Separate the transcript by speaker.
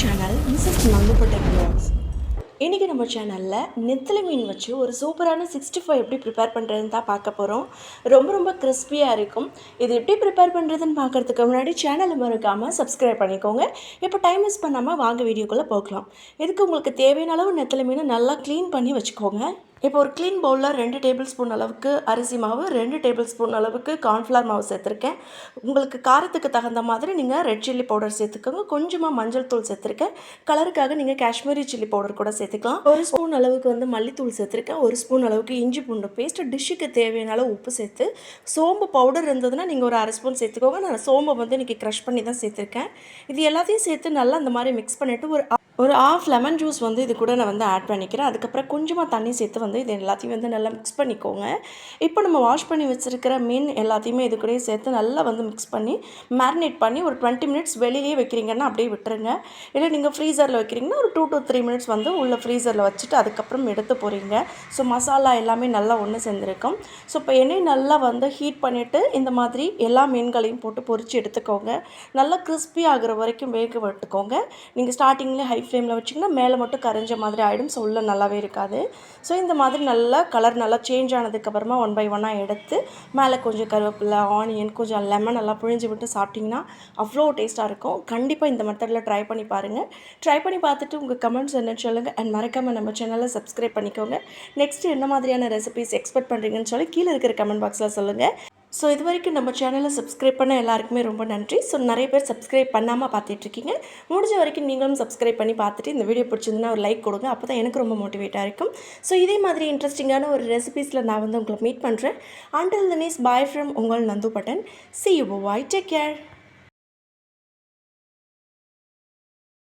Speaker 1: Channel Mrs நம்பப்பட்ட vlogs இன்றைக்கி நம்ம சேனலில் நெத்திலி மீன் வச்சு ஒரு சூப்பரான சிக்ஸ்டி ஃபைவ் எப்படி ப்ரிப்பேர் பண்ணுறதுன்னு தான் பார்க்க போகிறோம் ரொம்ப ரொம்ப கிறிஸ்பியாக இருக்கும். இது எப்படி ப்ரிப்பேர் பண்ணுறதுன்னு பார்க்குறதுக்கு முன்னாடி சேனலை மறக்காமல் சப்ஸ்கிரைப் பண்ணிக்கோங்க. இப்போ டைம் மிஸ் பண்ணாமல் வாங்க வீடியோக்குள்ளே போகலாம். இதுக்கு உங்களுக்கு தேவையான அளவு நெத்திலி மீனை நல்லா க்ளீன் பண்ணி வச்சுக்கோங்க. இப்போ ஒரு க்ளீன் பவுலில் ரெண்டு டேபிள் ஸ்பூன் அளவுக்கு அரிசி மாவு ரெண்டு டேபிள் ஸ்பூன் அளவுக்கு கார்ன்ஃப்ளவர் மாவு சேர்த்துருக்கேன். உங்களுக்கு காரத்துக்கு தகுந்த மாதிரி நீங்கள் ரெட் சில்லி பவுடர் சேர்த்துக்கோங்க. கொஞ்சமாக மஞ்சள் தூள் சேர்த்துருக்கேன். கலருக்காக நீங்கள் காஷ்மீரி சில்லி பவுடர் கூட சேர்த்துக்கலாம். ஒரு ஸ்பூன் அளவுக்கு வந்து மல்லித்தூள் சேர்த்துருக்கேன். ஒரு ஸ்பூன் அளவுக்கு இஞ்சி பூண்டு பேஸ்ட் டிஷ்ஷுக்கு தேவையான அளவு உப்பு சேர்த்து சோம்பு பவுடர் இருந்ததுன்னா நீங்கள் ஒரு அரை ஸ்பூன் சேர்த்துக்கோங்க. நான் சோம்பை வந்து இன்றைக்கி க்ரஷ் பண்ணி தான் சேர்த்துருக்கேன். இது எல்லாத்தையும் சேர்த்து நல்லா அந்த மாதிரி மிக்ஸ் பண்ணிவிட்டு ஒரு ஒரு ஆஃப் லெமன் ஜூஸ் வந்து இது கூட நான் வந்து ஆட் பண்ணிக்கிறேன். அதுக்கப்புறம் கொஞ்சமாக தண்ணி சேர்த்து வந்து இது எல்லாத்தையும் வந்து நல்லா மிக்ஸ் பண்ணிக்கோங்க. இப்போ நம்ம வாஷ் பண்ணி வச்சுருக்கிற மீன் எல்லாத்தையுமே இது கூடயே சேர்த்து நல்லா வந்து மிக்ஸ் பண்ணி மேரினேட் பண்ணி ஒரு டுவெண்ட்டி மினிட்ஸ் வெளியிலேயே வைக்கிறீங்கன்னா அப்படியே விட்டுருங்க. இல்லை நீங்கள் ஃப்ரீசரில் வைக்கிறீங்கன்னா ஒரு டூ டு த்ரீ மினிட்ஸ் வந்து உள்ள ஃப்ரீசரில் வச்சுட்டு அதுக்கப்புறம் எடுத்து போகிறீங்க ஸோ மசாலா எல்லாமே நல்லா ஒன்று சேர்ந்துருக்கும். ஸோ இப்போ எண்ணெய் நல்லா வந்து ஹீட் பண்ணிவிட்டு இந்த மாதிரி எல்லா மீன்களையும் போட்டு பொரித்து எடுத்துக்கோங்க. நல்லா கிறிஸ்பி ஆகிற வரைக்கும் வேக விட்டுக்கோங்க. நீங்கள் ஸ்டார்டிங்லேயே ஹை ஃப்ளேமில் வச்சிங்கன்னா மேலே மட்டும் கரைஞ்ச மாதிரி ஆகிடும் ஸோ உள்ளே நல்லாவே இருக்காது. ஸோ இந்த மாதிரி நல்லா கலர் நல்லா சேஞ்ச் ஆனதுக்கப்புறமா ஒன் பை ஒன்னாக எடுத்து மேலே கொஞ்சம் கருவேப்பிலை ஆனியன் கொஞ்சம் லெமன் எல்லாம் புழிஞ்சு விட்டு சாப்பிட்டிங்கன்னா அவ்வளோ டேஸ்ட்டாக இருக்கும். கண்டிப்பாக இந்த மெத்தடில் ட்ரை பண்ணி பாருங்கள் ட்ரை பண்ணி பார்த்துட்டு உங்கள் கமெண்ட்ஸ் என்னன்னு சொல்லுங்கள் அண்ட் மறக்காமல் நம்ம சேனலை சப்ஸ்கிரைப் பண்ணிக்கோங்க. நெக்ஸ்ட் என்ன மாதிரியான ரெசிபிஸ் எக்ஸ்பெக்ட் பண்ணுறீங்கன்னு சொல்லி கீழே இருக்கிற கமெண்ட் பாக்ஸில் சொல்லுங்கள் ஸோ இது வரைக்கும் நம்ம சேனலை சப்ஸ்கிரைப் பண்ண எல்லாருக்குமே ரொம்ப நன்றி. ஸோ நிறைய பேர் சப்ஸ்கிரைப் பண்ணாமல் பார்த்துட்ருக்கீங்க. முடிஞ்ச வரைக்கும் நீங்களும் சப்ஸ்கிரைப் பண்ணி பார்த்துட்டு இந்த வீடியோ பிடிச்சிருந்தா ஒரு லைக் கொடுங்க. அப்போ தான் எனக்கு ரொம்ப மோட்டிவேட்டாக இருக்கும். ஸோ இதே மாதிரி இன்ட்ரெஸ்டிங்கான ஒரு ரெசிபீஸில் நான் வந்து உங்களை மீட் பண்ணுறேன் அண்டில் தனீஸ் பாய் ஃப்ரம் உங்கள் Nandu button. See you bye take care